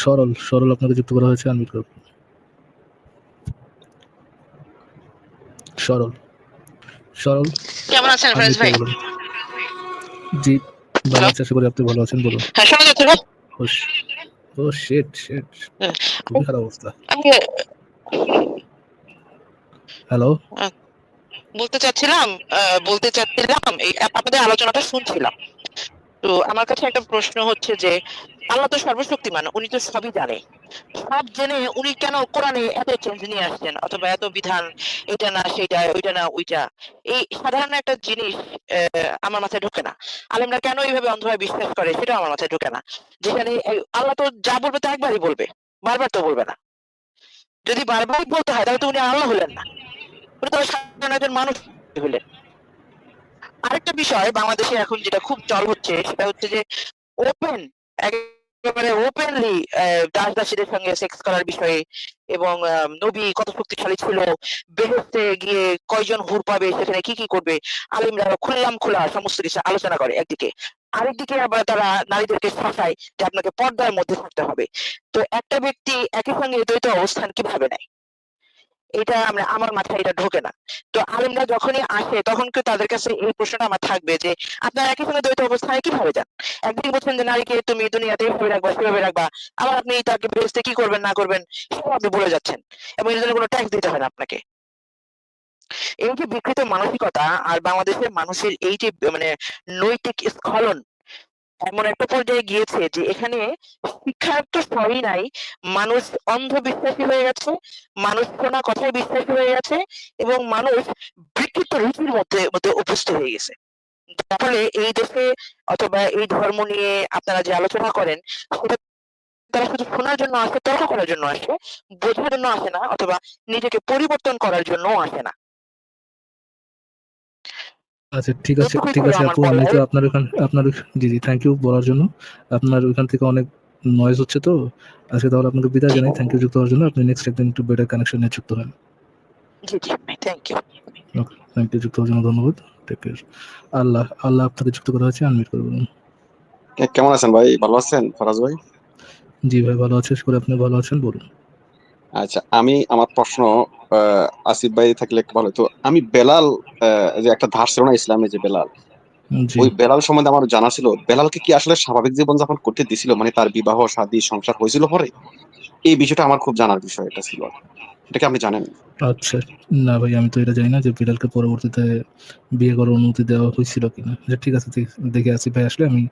সরল সরল আপনাকে যুক্ত করা হয়েছে আনমিউট করুন। সরল। সরল কেমন আছেন ফ্রেন্স ভাই? জি ভালো আছি আশা করি আপনি ভালো আছেন বলুন। হ্যাঁ শোনা যাচ্ছে ভাই? ও শিট শিট হ্যাঁ। খুবই খারাপ অবস্থা। হ্যালো? বলতে চাচ্ছিলাম বলতে চাচ্ছিলাম এই আপনাদের আলোচনাটা শুনছিলাম। তো আমার কাছে একটা প্রশ্ন হচ্ছে যে, আল্লাহ তো সর্বশক্তিমান, উনি তো সবই জানে। সব জেনে উনি কেন কোরআনে এত চেঞ্জ নিয়ে আসছেন? অথবা এত বিধান, এটা না, সেটা, ওইটা না, ওইটা। এই সাধারণ একটা জিনিস আমার মাথায় ঢোকে না। আলেমরা কেন এইভাবে অন্ধভাবে বিশ্বাস করে সেটা আমার মাথায় ঢোকে না। যেখানে আল্লাহ তো যা বলবে তা একবারই বলবে, বারবার তো বলবে না। যদি বারবার বলতে হয়, তাহলে তো উনি আল্লাহ হলেন না। উনি তো সাধারণ একজন মানুষ হলেন। আরেকটা বিষয় বাংলাদেশে এখন যেটা খুব চল হচ্ছে, সেটা হচ্ছে যে ওপেন একেবারে ওপেনলি দাস দাসীদের সঙ্গে সেক্স করার বিষয়ে এবং নবী কত শক্তিশালী ছিল, বেহেস্তে গিয়ে কয়জন হুর পাবে, সেখানে কি কি করবে আলিমরা খুললাম খোলা সমস্ত কিছু আলোচনা করে একদিকে। আরেকদিকে আবার তারা নারীদেরকে শাসায় যে আপনাকে পর্দার মধ্যে থাকতে হবে। তো একটা ব্যক্তি একই সঙ্গে দ্বৈত অবস্থান কীভাবে নেয়? এটা আমরা, আমার মাথায় এটা ঢোকে না। তো আলিমরা যখনই আসে, তখন কি তাদের কাছে এই প্রশ্নটা আমার থাকবে যে, আপনারা একই সঙ্গে দ্বৈত অবস্থায় কীভাবে যান? একদিকে বলছেন যে, নারীকে তুমি দুনিয়াতে এইভাবে রাখবা, সেভাবে রাখবা। আবার আপনি তাকে বেহেস্তে কি করবেন, না করবেন, সেটাও আপনি বলে যাচ্ছেন। এবং এর জন্য কোনো ট্যাক্স দিতে হয় না আপনাকে। এই যে বিকৃত মানসিকতা, আর বাংলাদেশের মানুষের এই যে মানে নৈতিক স্খলন এমন একটা পর্যায়ে গিয়েছে যে এখানে শিক্ষার তো সবই নাই। মানুষ অন্ধবিশ্বাসী হয়ে গেছে, মানুষ শোনা কথায় বিশ্বাসী হয়ে গেছে এবং মানুষ বিকৃত রীতির মধ্যে মধ্যে অভ্যস্ত হয়ে গেছে। ফলে এই দেশে অথবা এই ধর্ম নিয়ে আপনারা যে আলোচনা করেন, সেটা তারা শুধু শোনার জন্য আসে, তর্ক করার জন্য আসে, বোঝার জন্য আসে না, অথবা নিজেকে পরিবর্তন করার জন্য আসে না। আচ্ছা ঠিক আছে ঠিক আছে আপু আমি তো আপনার ওখান আপনার জি জি থ্যাংক ইউ বলার জন্য। আপনার ওখান থেকে অনেক নয়েজ হচ্ছে তো। আজকে তাহলে আপনাকে বিদায় জানাই থ্যাংক ইউ যুক্ত হওয়ার জন্য। আপনি নেক্সট একদিন একটু বেটার কানেকশন নিয়ে যুক্ত হন। থ্যাংক ইউ থ্যাংক ইউ যুক্ত হওয়ার জন্য ধন্যবাদ। টেক কেয়ার আল্লাহ আল্লাহ আপনাকে যুক্ত করা হয়েছে আনমিট করে বলুন। কেমন আছেন ভাই? ভালো আছেন? ফরাজ ভাই? জি ভাই ভালো আছে করে আপনি ভালো আছেন বলুন। আচ্ছা আমি আমার প্রশ্ন আসিফ ভাই থাকলে একটু ভালো তো আমি বেলাল যে একটা ধার ছিল না ইসলামে যে বেলাল ওই বেলাল সম্বন্ধে আমার জানা ছিল। বেলালকে কি আসলে স্বাভাবিক জীবনযাপন করতে দিছিল? মানে তার বিবাহ শাদী সংসার হয়েছিল পরে? এই বিষয়টা আমার খুব জানার বিষয় এটা ছিল। এটা কি আপনি জানেন? আচ্ছা। না ভাই আমি তো এটা জানি না যে বিলালকে পরবর্তীতে বিয়ে করার অনুমতি দেওয়া হয়েছিল কিনা। যে ঠিক আছে দেখে আসি ভাই আসলে আমি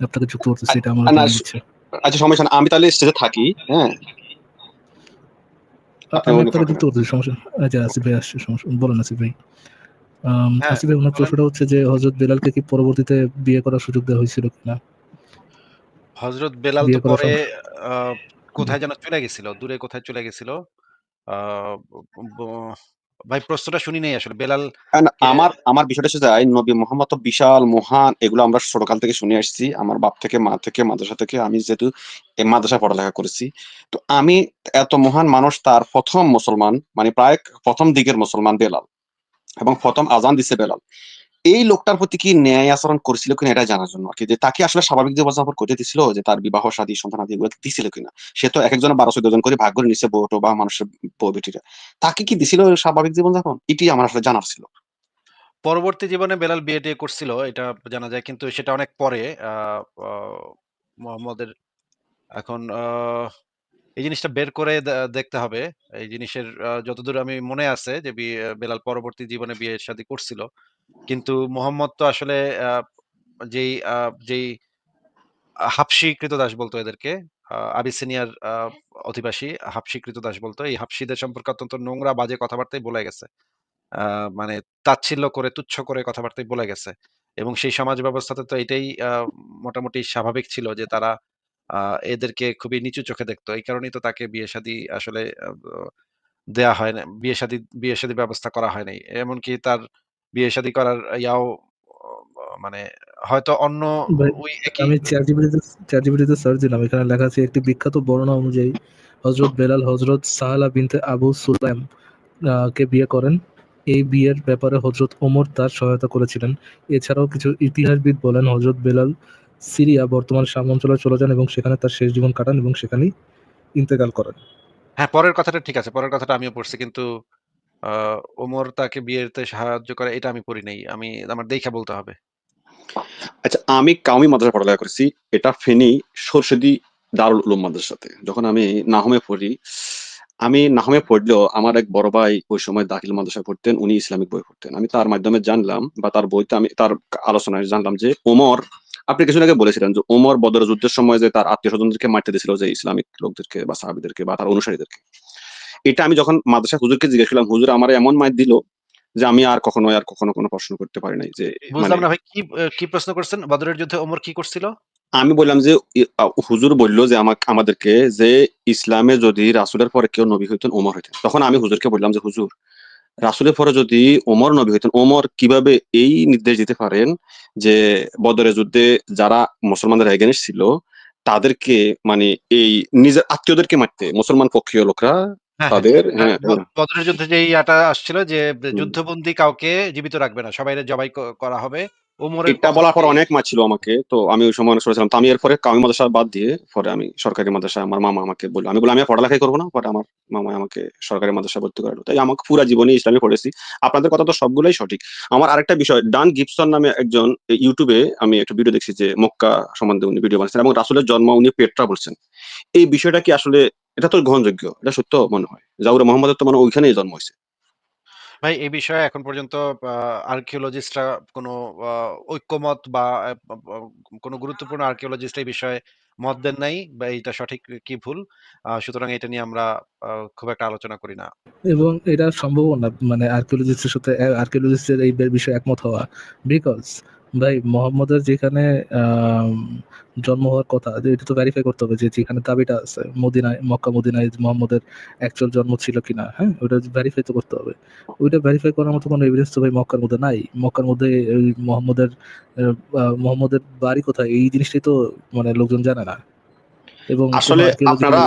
আপনাকে যুক্ত করতেছি এটা আমার ইচ্ছে। আচ্ছা সমস্যা আমি তাহলে স্টেজে থাকি হ্যাঁ? আমি যুক্ত করতেছি সমস্যা আচ্ছা আসিফ ভাই আসছে সমস্যা বলুন আসিফ ভাই। হ্যাঁ, আসিফ ভাই ওনার প্রশ্নটা হচ্ছে যে হজরত বেলালকে কি পরবর্তীতে বিয়ে করার সুযোগ দেওয়া হয়েছিল কিনা? হজরত বেলাল তো পরে কোথায় যেন চলে গেছিল দূরে কোথায় চলে গেছিল ভাই প্রশ্নটা শুনি নাই আসলে। বেলাল আমার আমার বিষয়টা হচ্ছে যাই নবী মোহাম্মদ তো বিশাল মহান এগুলো আমরা ছোটকাল থেকে শুনে আসছি। আমার বাপ থেকে মা থেকে মাদ্রাসা থেকে আমি যেহেতু মাদ্রাসা পড়ালেখা করেছি। তো আমি এত মহান মানুষ তার প্রথম মুসলমান মানে প্রায় প্রথম দিকের মুসলমান বেলাল এবং প্রথম আজান দিছে বেলাল। এই লোকটার প্রতি কি ন্যায় আচরণ করেছিল কিনা এটা জানার জন্য আর যে তাকে আসলে স্বাভাবিক জীবনযাপন করতে দিছিল যে তার বিবাহ, শাদী, সন্তান আদি এগুলো দিছিল কিনা? সে তো এক একজন বারো চোদ্দ জন করে ভাগ করে নিচ্ছে বউটো বা মানুষের বউ বেটিরা তাকে কি দিছিল স্বাভাবিক জীবনযাপন? এটি আমার আসলে জানার ছিল। পরবর্তী জীবনে বেলাল বিয়ে টিয়ে করছিল, এটা জানা যায়, কিন্তু সেটা অনেক পরে মোহাম্মদের এখন এই জিনিসটা বের করে দেখতে হবে। এই জিনিসের যতদূর আমি মনে আছে যে বেলাল পরবর্তী জীবনে বিয়ে শাদী করছিল। কিন্তু মোহাম্মদ তো আসলে যেই যেই হাফসি কৃতদাস বলতো এদেরকে আবিসিনিয়ার অধিবাসী হাফসি কৃতদাস বলতো, এই হাফসিদের সম্পর্কে অত্যন্ত নোংরা, বাজে কথাবার্তাই বলে গেছে। মানে তাচ্ছিল্য করে, তুচ্ছ করে কথাবার্তাই বলে গেছে। এবং সেই সমাজ ব্যবস্থাতে তো এটাই মোটামুটি স্বাভাবিক ছিল যে তারা এদেরকে খুবই নিচু চোখে দেখতো। এই কারণেই তো তাকে বিয়ে শাদী আসলে দেয়া হয় না, বিয়ে শাদী বিয়ে শাদী ব্যবস্থা করা হয় নাই। এমনকি তার বিয়ে শাদী করার ইয়াও মানে হয়তো অন্য ওই একই আমি চ্যাট জিপিটিতে সার্চ দিলাম এখানে লেখা আছে একটি বিখ্যাত বর্ণনা অনুযায়ী হজরত বেলাল হজরত সাহালা বিনতে আবু সুলাইম কে বিয়ে করেন এই বিয়ের ব্যাপারে হজরত ওমর তার সহায়তা করেছিলেন এছাড়াও কিছু ইতিহাসবিদ বলেন হজরত বেলাল সিরিয়া বর্তমান শাম অঞ্চলে চলে যান এবং সেখানে তার শেষ জীবন কাটান এবং সেখানেই ইন্তেকাল করেন হ্যাঁ, পরের কথাটা ঠিক আছে। পরের কথাটা আমিও পড়ছি। কিন্তু ওমর তাকে বিয়েতে সাহায্য করে এটা আমি পড়ি নাই। আমি আমার দেইখা বলতে হবে। আচ্ছা আমি কাউমি মাদ্রাসায় পড়ালেখা করেছি। এটা ফেনী সরস্বতী দারুল উলুম মাদ্রাসাতে। যখন আমি নাহমে পড়ি, আমি নাহমে পড়লেও আমার এক বড় ভাই ওই সময় দাখিল মাদ্রাসায় পড়তেন। উনি ইসলামিক বই পড়তেন। আমি তার মাধ্যমে জানলাম বা তার বইতে আমি তার আলোচনায় জানলাম যে ওমর আপনি কিছুদিন আগে বলেছিলেন যে ওমর বদরের যুদ্ধের সময় যে তার আত্মীয়স্বজনদেরকে মারতে দিয়েছিল যে ইসলামিক লোকদেরকে বা সাহাবীদেরকে বা তার অনুসারীদেরকে। এটা আমি যখন মাদ্রাসা হুজুরকে জিজ্ঞেস করলাম, হুজুর আমার এমন মাইর দিল যে আমি আর কখনো আর কখনো কোনো প্রশ্ন করতে পারি নাই যে মানে বুঝলাম না ভাই কি কি প্রশ্ন করছেন? বদরের যুদ্ধে ওমর কি করছিল? আমি বললাম যে হুজুর বলল যে আমাকে আমাদেরকে যে ইসলামে যদি রাসুলের পরে কেউ নবী হইতেন ওমর হইতেন। তখন আমি হুজুরকে বললাম যে হুজুর রাসুলের পরে যদি ওমর নবী হইতেন, ওমর কীভাবে এই নির্দেশ দিতে পারেন যে বদরের যুদ্ধে যারা মুসলমানদের এগেইনস্ট ছিল তাদেরকে মানে এই নিজের আত্মীয়দেরকে মারতে মুসলমান পক্ষীয় লোকরা হ্যাঁ। তাদের হ্যাঁ, হ্যাঁ। বদরের যুদ্ধে যে ইয়াটা আসছিল যে হুম। যুদ্ধবন্দী কাউকে জীবিত রাখবে না। সবাইরে জবাই ক করা হবে। ওমরের এটা কথা বলার পর অনেক মারছিল আমাকে। তো আমি ওই সময় অনেক। তো আমি এরপরে কাউমি মাদ্রাসা বাদ দিয়ে পরে আমি সরকারি মাদ্রাসায় আমার মামা আমাকে বলল। আমি বললাম, "আমি আর পড়ালেখাই করব না।" পরে আমার মামা আমাকে সরকারি মাদ্রাসায় ভর্তি করালো। তাই আমাকে পুরা জীবনে ইসলামে পড়েছি। আপনাদের কথা তো সবগুলোই সঠিক। আমার আরেকটা বিষয় ডান গিপসন নামে একজন ইউটিউবে আমি একটা ভিডিও দেখছি যে মক্কা সম্বন্ধে উনি ভিডিও বানাচ্ছেন এবং রাসূলের জন্ম উনি পেট্রা বলছেন। এই বিষয়টা কি আসলে এটা তো গ্রহণযোগ্য। এটা সত্য মনে হয়। জাউরে মোহাম্মদের তো মনে ওইখানেই জন্ম হইছে। ভাই এই বিষয়ে এখন পর্যন্ত আর্কিওলজিস্টরা কোনো ঐক্যমত বা কোনো গুরুত্বপূর্ণ আর্কিওলজিস্ট এই বিষয়ে মত দেন নাই বা এইটা সঠিক কি ভুল। সুতরাং এটা নিয়ে আমরা খুব একটা আলোচনা করি না। এবং এটা সম্ভব না মানে আর্কিওলজিস্টের সাথে আর্কিওলজিস্টের এই বিষয়ে একমত হওয়া। বিকজ ভাই মোহাম্মদের যেখানে জন্ম হওয়ার কথা এটা তো ভেরিফাই করতে হবে যে যেখানে দাবিটা আছে মদিনায় মক্কা মদিনায় মোহাম্মদের অ্যাকচুয়াল জন্ম ছিল কিনা, হ্যাঁ? ওটা ভেরিফাই তো করতে হবে। ওইটা ভেরিফাই করার মতো কোনো এভিডেন্স তো ভাই মক্কার মধ্যে নাই। মক্কার মধ্যে ওই মোহাম্মদের মোহাম্মদের বাড়ি কোথায় এই জিনিসটাই তো মানে লোকজন জানে না। এবং আসলে আপনারা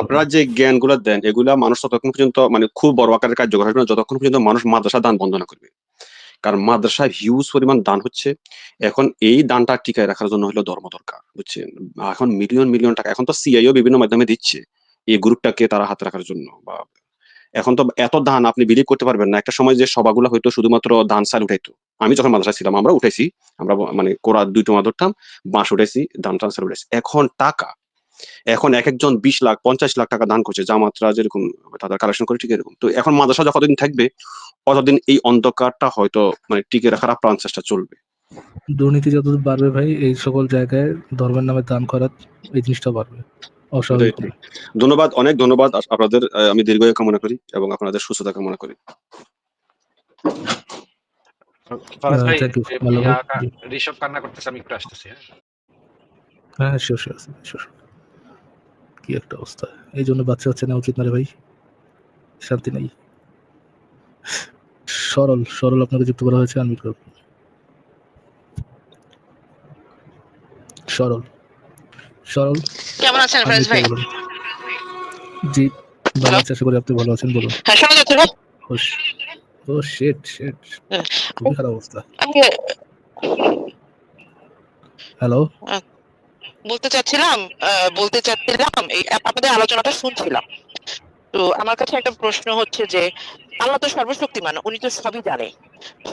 আপনারা যে জ্ঞানগুলা দেন এগুলা মানুষ ততক্ষণ পর্যন্ত মানে খুব বড় আকারে কার্যকর হবে না যতক্ষণ পর্যন্ত মানুষ মাদ্রাসা দান বন্ধ না করবে। কারণ মাদ্রাসায় হিউজ পরিমাণ দান হচ্ছে। এখন এই দানটা টিকায় রাখার জন্য হলো ধর্ম দরকার। বুঝছেন? এখন মিলিয়ন, মিলিয়ন টাকা এখন তো সিআইও বিভিন্ন মাধ্যমে দিচ্ছে। এই গ্রুপটাকে তারা হাতে রাখার জন্য বা এখন তো এত দান আপনি বিলিভ করতে পারবেন না। একটা সময় যে সভাগুলা হয়তো শুধুমাত্র দান চাল উঠাইতো। আমি যখন মাদ্রাসায় ছিলাম আমরা উঠেছি আমরা মানে কোরা ২ টোমা ধরতাম, বাঁশ উঠেছি দান টান চাল উঠাইছি। এখন টাকা এখন এক একজন বিশ লাখ ৫০ লাখ টাকা দান করছে। জামাতরা যেরকম তাদের কালেকশন করে ঠিক এরকম। তো এখন মাদ্রাসা যতদিন থাকবে ততদিন এই অন্ধকারটা হয়তো মানে টিকে রাখার আপ্রাণ চেষ্টা চলবে। দুর্নীতি যতদূর বাড়বে ভাই এই সকল জায়গায় ধর্মের নামে দান করার এই জিনিসটা বাড়বে। না। ধন্যবাদ, অনেক ধন্যবাদ আপনাদের আমি দীর্ঘায়ু কামনা করি এবং আপনাদের সুস্থতা কামনা করি। ঋষভ কান্না করতেছে আমি একটু আসতেছি হ্যাঁ? হ্যাঁ, শিওর, শিওর, শিওর। কি একটা অবস্থা। এইজন্য বাচ্চা হচ্ছে নেওয়া উচিত না রে ভাই। শান্তি নাই। সরল, সরল আপনাকে যুক্ত করা হয়েছে আনমিউট করুন। সরল। সরল কেমন আছেন ফরাজ ভাই? জি, ভালো আছি আশা করি আপনি ভালো আছেন বলুন। হ্যাঁ, শোনা যাচ্ছে ভাই? ও শিট, শিট। খুবই খারাপ অবস্থা। হ্যালো? বলতে চাচ্ছিলাম বলতে চাচ্ছিলাম এই আপনাদের আলোচনাটা শুনছিলাম। তো আমার কাছে একটা প্রশ্ন হচ্ছে যে আল্লাহ তো সর্বশক্তিমান। উনি তো সবই জানে।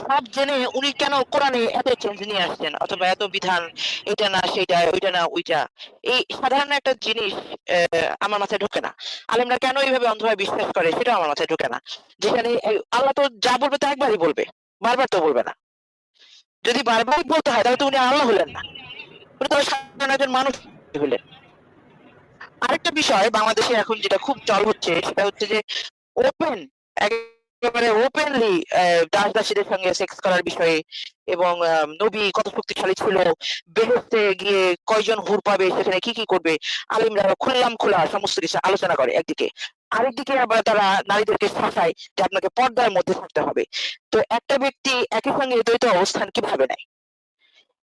সব জেনে উনি কেন কোরআনে এত চেঞ্জ নিয়ে আসছেন অথবা এত বিধান এটা না সেটা, ওইটা না ওইটা। এই সাধারণ একটা জিনিস আমার মাথায় ঢোকে না। আলেমরা কেন এইভাবে অন্ধভাবে বিশ্বাস করে সেটা আমার মাথায় ঢোকে না। যেখানে আল্লাহ তো যা বলবে তা একবারই বলবে। বারবার তো বলবে না। যদি বারবারই বলতে হয় তাহলে তো উনি আল্লাহ হলেন না। উনি তো সাধারণ একজন মানুষ হলেন। আরেকটা বিষয় বাংলাদেশে এখন যেটা খুব চল হচ্ছে সেটা হচ্ছে যে ওপেন একেবারে ওপেনলি অ্যা দাস-দাসীদের সঙ্গে সেক্স করার বিষয়ে এবং নবী কত শক্তিশালী ছিল, বেহেশতে গিয়ে কয়জন হুর পাবে, সেখানে কি, কি করবে। আলেমরা খুল্লাম-খোলা সমস্ত কিছু আলোচনা করে একদিকে। আরেকদিকে আবার তারা নারীদেরকে শাসায় যে আপনাকে পর্দার মধ্যে থাকতে হবে। তো একটা ব্যক্তি একই সঙ্গে দ্বৈত অবস্থান কীভাবে নেয়?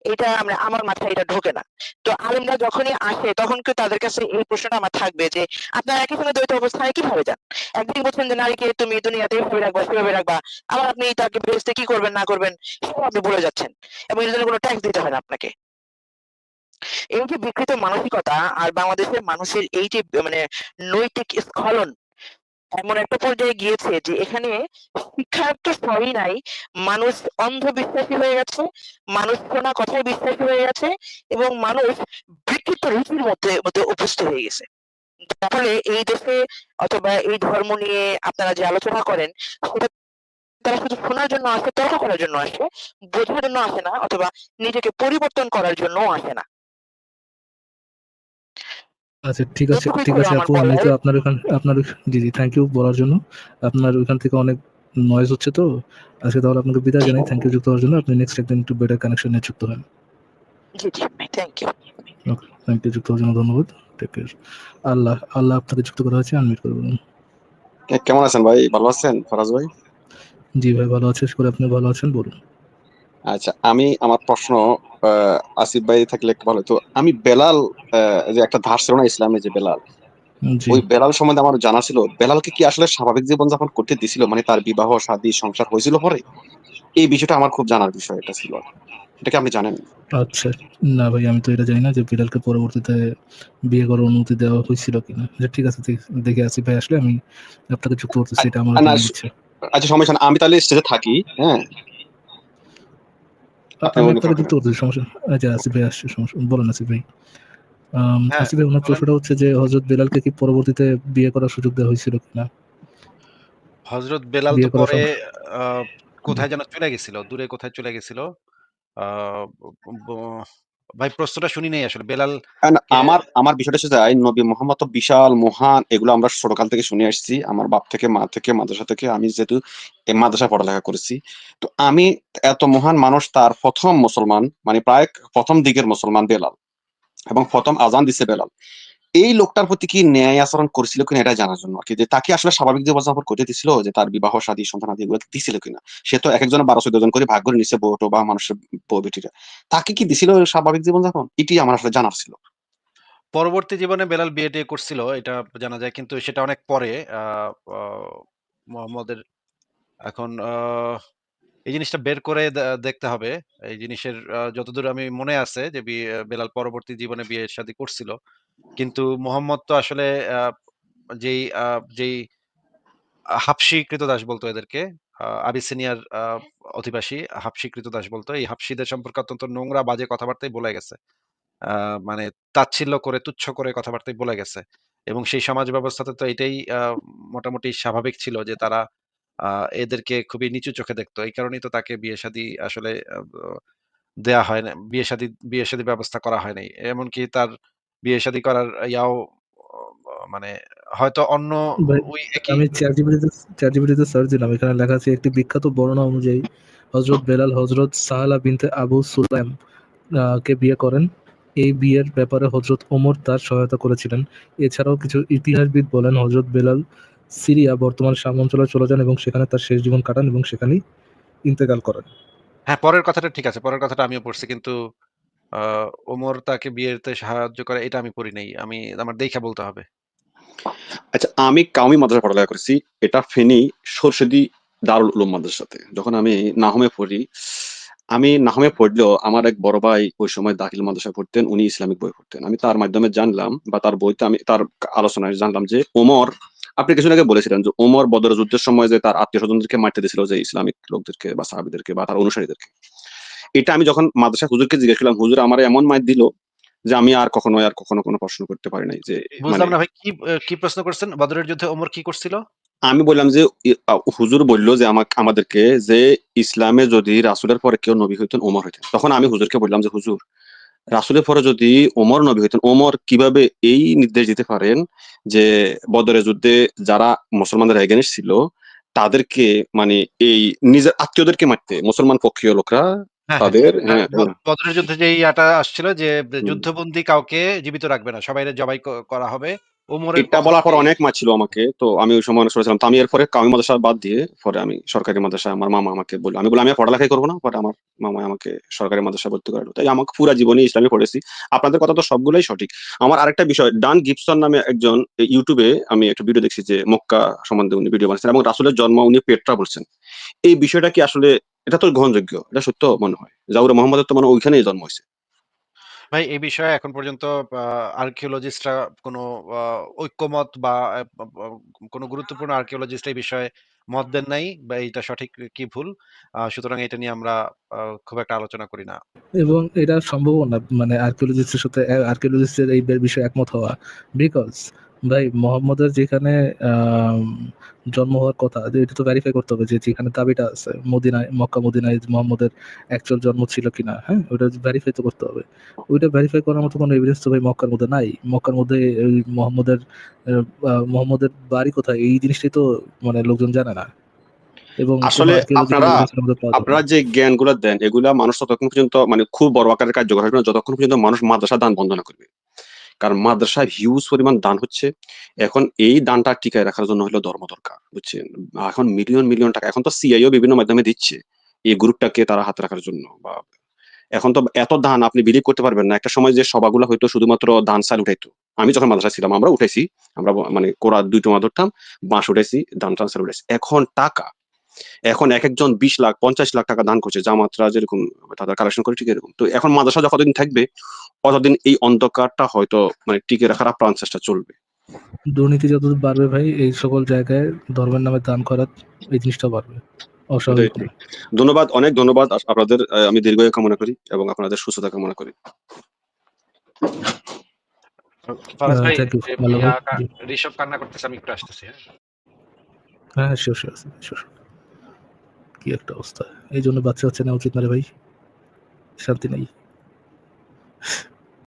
এটা আমরা আমার মাথায় এটা ঢোকে না। তো আলেমরা যখনই আসে তখন কি তাদের কাছে এই প্রশ্নটা আমার থাকবে যে আপনারা একই সঙ্গে দ্বৈত অবস্থানে কীভাবে যান? একদিকে বলছেন যে নারীকে তুমি দুনিয়াতে এভাবে রাখবা, সেভাবে রাখবা। আবার আপনি তাকে বেহেশতে কি করবেন না করবেন সেটাও আপনি বলে যাচ্ছেন। এবং এর জন্য কোনো ট্যাক্স দিতে হয় না আপনাকে। এই যে বিকৃত মানসিকতা আর বাংলাদেশের মানুষের এই যে মানে নৈতিক স্খলন এমন একটা পর্যায়ে গিয়েছে যে এখানে শিক্ষার তো সবই নাই, মানুষ অন্ধবিশ্বাসী হয়ে গেছে, মানুষ শোনা কথায় বিশ্বাসী হয়ে গেছে এবং মানুষ বিকৃত রীতির মধ্যে মধ্যে অভ্যস্ত হয়ে গেছে। তাহলে এই দেশে অথবা এই ধর্ম নিয়ে আপনারা যে আলোচনা করেন, সেটা তারা শুধু শোনার জন্য আসে, তর্ক করার জন্য আসে, বোঝার জন্য আসে না, অথবা নিজেকে পরিবর্তন করার জন্য আসে না। আচ্ছা ঠিক আছে ঠিক আছে আপু আমি তো আপনার ওখান আপনার জি জি থ্যাংক ইউ বলার জন্য। আপনার ওইখান থেকে অনেক নয়েজ হচ্ছে তো। আজকে তাহলে আপনাকে বিদায় জানাই। থ্যাংক ইউ যুক্ত হওয়ার জন্য। আপনি নেক্সট একদিন একটু বেটার কানেকশনে যুক্ত হন। থ্যাংক ইউ থ্যাংক ইউ যুক্ত হওয়ার জন্য ধন্যবাদ। টেক কেয়ার আল্লাহ আল্লাহ আপনাকে যুক্ত করা হয়েছে আনমিট করে বলুন। কেমন আছেন ভাই? ভালো আছেন? ফরাজ ভাই? জি ভাই ভালো আছে। করে আপনি ভালো আছেন বলুন। আচ্ছা আমি আমার প্রশ্ন আসিফ ভাই থাকলে একটু ভালো তো আমি বেলাল যে একটা ধার ছিল না ইসলামে যে বেলাল ওই বেলাল সম্বন্ধে আমার জানা ছিল। বেলালকে কি আসলে স্বাভাবিক জীবন যাপন করতে দিছিল? মানে তার বিবাহ শাদী সংসার হয়েছিল পরে? এই বিষয়টা আমার খুব জানার বিষয় এটা ছিল। এটা কি আপনি জানেন? আচ্ছা। না ভাই আমি তো এটা জানি না যে বিলালকে পরবর্তীতে বিয়ে করার অনুমতি দেওয়া হয়েছিল কিনা। আচ্ছা ঠিক আছে দেখে আসি ভাই আসলে আমি আপনাকে যুক্ত করতেছি এটা আমার আচ্ছা সমস্যা আমি তাহলে স্টেজে থাকি হ্যাঁ? আমি আপনাকে যুক্ত করতেছি সমস্যা আচ্ছা আসিফ ভাই আসছে সমস্যা বলেন আসিফ ভাই। হ্যাঁ, আসিফ ভাই ওনার প্রশ্নটা হচ্ছে যে হজরত বেলালকে কি পরবর্তীতে বিয়ে করার সুযোগ দেওয়া হয়েছিল কিনা? হজরত বেলাল তো পরে কোথায় যেন চলে গেছিল দূরে কোথায় চলে গেছিল? ভাই প্রশ্নটা শুনি নাই আসলে। বেলাল আমার আমার বিষয়টা হচ্ছে যাই নবী মোহাম্মদ তো বিশাল মহান এগুলো আমরা ছোটকাল থেকে শুনে আসছি। আমার বাপ থেকে মা থেকে মাদ্রাসা থেকে আমি যেহেতু মাদ্রাসা পড়ালেখা করেছি। তো আমি এত মহান মানুষ তার প্রথম মুসলমান মানে প্রায় প্রথম দিকের মুসলমান বেলাল এবং প্রথম আজান দিছে বেলাল। এই লোকটার প্রতি কি ন্যায় আচরণ করেছিল কিনা এটা জানার জন্য আর কি? যে তাকে আসলে স্বাভাবিক জীবনযাপন করতে দিছিল, যে তার বিবাহ শাদী সন্তান আদি এগুলো দিছিল কিনা? সে তো এক একজনের বারো, চোদ্দ জন করে ভাগ করে নিচ্ছে বউটো বা মানুষের বউ বেটিরা। তাকে কি দিছিল স্বাভাবিক জীবনযাপন? এটি আমার আসলে জানার ছিল। পরবর্তী জীবনে বেলাল বিয়ে টিয়ে করছিল, এটা জানা যায়, কিন্তু সেটা অনেক পরে মোহাম্মদের এখন এই জিনিসটা বের করে দেখতে হবে। এই জিনিসের যতদূর আমি মনে আছে যে বেলাল পরবর্তী জীবনে বিয়ে শাদী করছিল কিন্তু মোহাম্মদ তো আসলে যেই যেই হাবশি কৃতদাস বলতো এদেরকে আবিসিনিয়ার অধিবাসী হাবশি কৃতদাস বলতো, এই হাবশিদের সম্পর্কে অত্যন্ত নোংরা, বাজে কথাবার্তাই বলে গেছে। মানে তাচ্ছিল্য করে, তুচ্ছ করে কথাবার্তাই বলে গেছে। এবং সেই সমাজ ব্যবস্থাতে তো এটাই মোটামুটি স্বাভাবিক ছিল যে তারা এদেরকে খুবই নিচু চোখে দেখতো। এই কারণেই তো তাকে বিয়ে শাদী আসলে দেয়া হয় না, বিয়ে শাদী বিয়ে শাদী ব্যবস্থা করা হয় নাই। এমনকি তার বিয়ে শাদী করার ইয়াও মানে হয়তো অন্য ওই আমি চ্যাটজিপিটিতে সার্চ দিলাম। এখানে লেখা আছে একটি বিখ্যাত বর্ণনা অনুযায়ী হজরত বেলাল হজরত সাহালা বিনতে আবু সুলাইম কে বিয়ে করেন। এই বিয়ের ব্যাপারে হজরত ওমর তার সহায়তা করেছিলেন। এছাড়াও কিছু ইতিহাসবিদ বলেন হজরত বেলাল সিরিয়া বর্তমান শাম অঞ্চলে চলে যান এবং সেখানে তার শেষ জীবন কাটান এবং সেখানেই ইন্তেকাল করেন। হ্যাঁ পরের কথাটা ঠিক আছে পরের কথাটা আমিও পড়ছি। কিন্তু আহ, ওমর তাকে বিয়েতে সাহায্য করে এটা আমি পড়ি নাই। আমি আমার দেখা বলতে হবে। আচ্ছা আমি কাউমি মাদ্রাসা পড়ালেখা করেছি এটা ফেনী সরস্বতী দারুল উলুম মাদ্রাসাতে যখন আমি নাহমে পড়ি আমি নাহমে পড়লেও আমার এক বড় ভাই ওই সময় দাখিল মাদ্রাসা পড়তেন উনি ইসলামিক বই পড়তেন। আমি তার মাধ্যমে জানলাম বা তার বইতে আমি তার আলোচনায় জানলাম যে ওমর আপনি কিছুদিন আগে বলেছিলেন যে ওমর বদর যুদ্ধের সময় যে তার আত্মীয় স্বজনদেরকে মারতে দিয়েছিল যে ইসলামিক লোকদেরকে বা সাহাবিদেরকে বা তার অনুসারীদেরকে। এটা আমি যখন মাদ্রাসা হুজুরকে জিজ্ঞেস করলাম হুজুর আমার এমন মার দিল যে আমি আর কখনো আর কখনো কোনো প্রশ্ন করতে পারি নাই যে মানে বুঝলাম না ভাই কি কি প্রশ্ন করছেন? বদরের যুদ্ধে ওমর কি করছিল? আমি বললাম যে হুজুর বলল যে আমাকে আমাদেরকে যে ইসলামে যদি রাসুলের পরে কেউ নবী হইতেন ওমর হইতেন। তখন আমি হুজুরকে বললাম যে হুজুর রাসুলের পরে যদি ওমর নবী হইতেন ওমর কীভাবে এই নির্দেশ দিতে পারেন যে বদরের যুদ্ধে যারা মুসলমানদের এগেনিস্ট ছিল তাদেরকে মানে এই নিজের আত্মীয়দেরকে মারতে মুসলমান পক্ষীয় লোকরা হ্যাঁ, হ্যাঁ। তাদের হ্যাঁ, হ্যাঁ বদরের যুদ্ধে যে ইয়াটা আসছিল যে হুম। যুদ্ধবন্দী কাউকে জীবিত রাখবে না সবাই জবাই ক- করা হবে। ওমরের এটা বলার পর থেকে- অনেক মাছ ছিল আমাকে তো আমি ওই সময় অনেক তো আমি এরপরে কামি মাদ্রাসা বাদ দিয়ে পরে আমি সরকারি মাদ্রাসা আমার মামা আমাকে বলল আমি বললাম আমি আর পড়ালেখাই করব না। পরে আমার মামা আমাকে সরকারি মাদ্রাসা ভর্তি করালো। তাই আমাকে পুরা জীবনে ইসলামী পড়েছি। আপনাদের কথা তো সবগুলোই সঠিক। আমার আরেকটা বিষয় ডান গিপসন নামে একজন ইউটিউবে আমি একটা ভিডিও দেখছি যে মক্কা সম্বন্ধে উনি ভিডিও বানাচ্ছেন এবং রাসুলের জন্ম উনি পেট্রা বলছেন। এই বিষয়টা কি আসলে এটা তো গ্রহণযোগ্য এটা সত্য মনে হয়। জাউরে মোহাম্মদের তো মানে ওইখানেই জন্ম হয়েছে। ভাই এই বিষয়ে এখন পর্যন্ত আর্কিওলজিস্টরা কোনো ঐক্যমত বা কোনো গুরুত্বপূর্ণ আর্কিওলজিস্ট এই বিষয়ে মত দেন নাই বা এটা সঠিক কি ভুল? আহ, সুতরাং এটা নিয়ে আমরা আহ, খুব একটা আলোচনা করি না। এবং এটা সম্ভব না মানে আর্কিওলজিস্টের সাথে আর্কিওলজিস্টের এই বিষয়ে একমত হওয়া বিকজ ভাই মোহাম্মদের যেখানে জন্ম হওয়ার কথা এটা তো ভেরিফাই করতে হবে যে যেখানে দাবিটা আছে মদিনায় মক্কা মদিনায় মোহাম্মদের অ্যাকচুয়াল জন্ম ছিল কিনা হ্যাঁ? ওটা ভেরিফাই তো করতে হবে। ওইটা ভেরিফাই করার মতো কোনো এভিডেন্স তো ভাই মক্কার মধ্যে নাই। মক্কার মধ্যে ওই মোহাম্মদের মোহাম্মদের বাড়ি কোথায় এই জিনিসটাই তো মানে লোকজন জানে না। এবং আসলে আপনারা-। আপনারা যে জ্ঞানগুলো দেন এগুলা মানুষ ততক্ষণ পর্যন্ত মানে খুব বড় আকারের কার্যকর হবে যতক্ষণ পর্যন্ত মানুষ মাদ্রাসা দান বন্ধ না করবে। কারণ মাদ্রাসায় হিউজ পরিমাণ দান হচ্ছে। এখন এই দানটা টিকায় রাখার জন্য হলো ধর্ম দরকার, বুঝছেন? এখন মিলিয়ন মিলিয়ন টাকা, এখন তো সিআইও বিভিন্ন মাধ্যমে দিচ্ছে এই গ্রুপটাকে তারা হাতে রাখার জন্য। বা এখন তো এত দান আপনি বিলিভ করতে পারবেন না। একটা সময় যে সভাগুলো হয়তো শুধুমাত্র দান সাল উঠাইতো। আমি যখন মাদ্রাসা ছিলাম, আমরা উঠাইছি, আমরা মানে কোরা দুইটো মা ধরতাম, বাঁশ উঠাইছি, দান ট্রান্সফার উঠাইছি। এখন টাকা, এখন এক একজন বিশ লাখ, পঞ্চাশ লাখ টাকা দান করছে, জামাতরা যেরকম, তাদের কালেকশন করে ঠিক এরকম। তো এখন মাদ্রাসা যতদিন থাকবে অতদিন এই অন্ধকারটা হয়তো মানে টিকে রাখার আপ্রাণ চেষ্টা চলবে? দুর্নীতি যতদূর বাড়বে ভাই এই সকল জায়গায় ধর্মের নামে দান করার এই জিনিসটা বাড়বে। ধন্যবাদ অনেক ধন্যবাদ। আপনাদের আমি দীর্ঘ কামনা করি এবং আপনাদের সুস্থতা কামনা করি। জি। ঋষভ কান্না করতেছে আমি একটু আসতেছি হ্যাঁ? হ্যাঁ শিওর শিওর শিওর কি একটা অবস্থা। এই জন্য বাচ্চা হচ্ছে না উচিত না রে ভাই। শান্তি নেই।